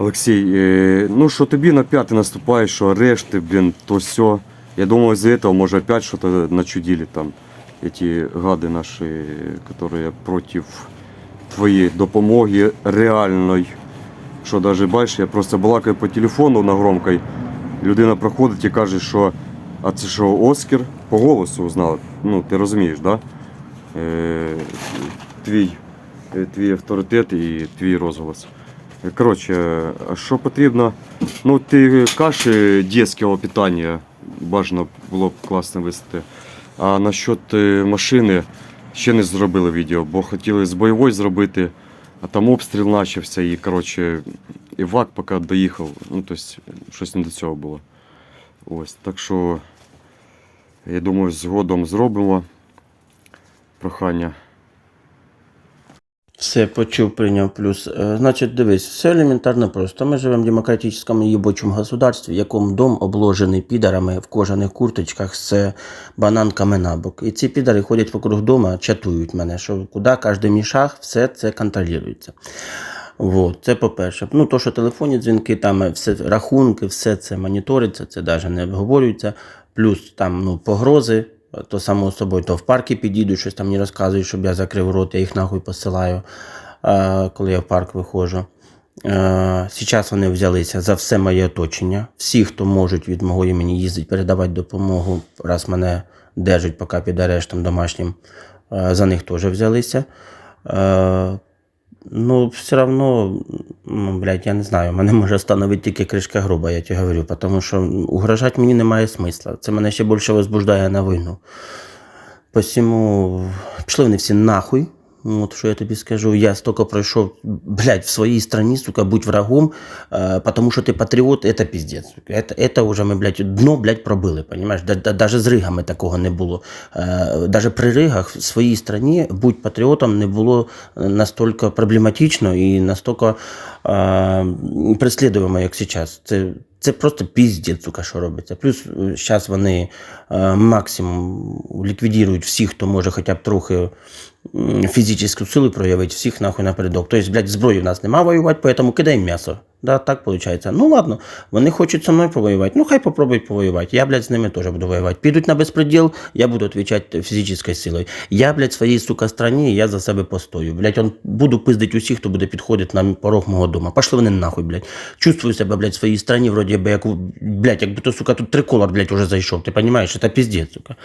Олексій, е, ну що тобі на п'яти наступає, що арешти, блін, то все. Я думаю, из-за этого, може, опять что-то начудили там. Эти гады наши, которые против твоєї допомоги реальної. Що навіть бачиш, я просто балакаю по телефону на громкой. Людина проходить і каже, що а це що Оскар по голосу узнала. Ну, ти розумієш, да? Е, твій, е, твій авторитет і твій розголос. Коротше, що потрібно? Ну, ти каші дітського питання бажано було б класно висити. А насчет е, машини ще не зробили відео, бо хотіли з бойової зробити, а там обстріл почався і, коротше, і ВАК поки доїхав. Ну, тобто, щось не до цього було. Ось, так що, я думаю, згодом зробимо прохання. Все, почув, прийняв плюс. Е, Значить, дивись, все елементарно просто. Ми живемо в демократичному єбочому государстві, в якому дом обложений підарами в кожаних курточках з бананками на бок. І ці підари ходять вокруг дома, чатують мене, що куди кожен шаг, все це контролюється. Вот, це по-перше. Ну, то, що телефонні дзвінки, там все рахунки, все це моніториться, це навіть не обговорюється. Плюс там ну, погрози, то само собою, то в парки підійдуть, щось там мені розказують, щоб я закрив рот, я їх нахуй посилаю, е, коли я в парк виходжу. Е, Зараз вони взялися за все моє оточення. Всі, хто можуть від мого імені їздити, передавати допомогу, раз мене держать поки під арештом домашнім, е, за них теж взялися. Е, Ну, все одно, ну, блядь, я не знаю, мене може становити тільки кришка груба, я тебе говорю, тому що угрожати мені немає смисла. Це мене ще більше возбуждає на війну. Посіму пішли вони всі нахуй. От що я тобі скажу, я столько пройшов, блядь, в своїй страні, сука, будь врагом, э, потому що ти патріот, это пиздец. сука. Это, это уже ми, блядь, дно, блядь, пробили, понимаешь? Да, да, даже з ригами такого не було. Э, даже при ригах в своїй страні будь патріотом не було настільки проблематично і настільки э, преслідуємо, як зараз. Це, це просто піздець, сука, що робиться. Плюс зараз вони е, максимум ліквідують всіх, хто може хоча б трохи фізичну силу проявити, всіх нахуй напередок. Тобто, блядь, зброї в нас нема воювати, тому кидаємо м'ясо. Да, так виходить. Ну ладно, вони хочуть зі мною повоювати. Ну хай попробують повоювати. Я, блядь, з ними теж буду воювати. Підуть на безпреділ, я буду відповідати фізичною силою. Я, блядь, в своїй, сука, страні, я за себе постою. Блядь, он буду пиздить усіх, хто буде підходити на порог мого дома. Пошли вони нахуй, блядь. Чувствую себе, блядь, в своїй страні, вроді би, як, блядь, якби то, сука, тут триколор, блядь, уже зайшов. Ти розумієш, це пиздец, сука.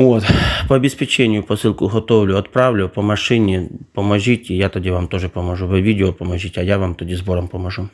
От, по обеспечению посилку готовлю, отправлю по машині, поможіть, я тоді вам теж поможу. Ви відео поможіть, а я вам тоді збором поможу.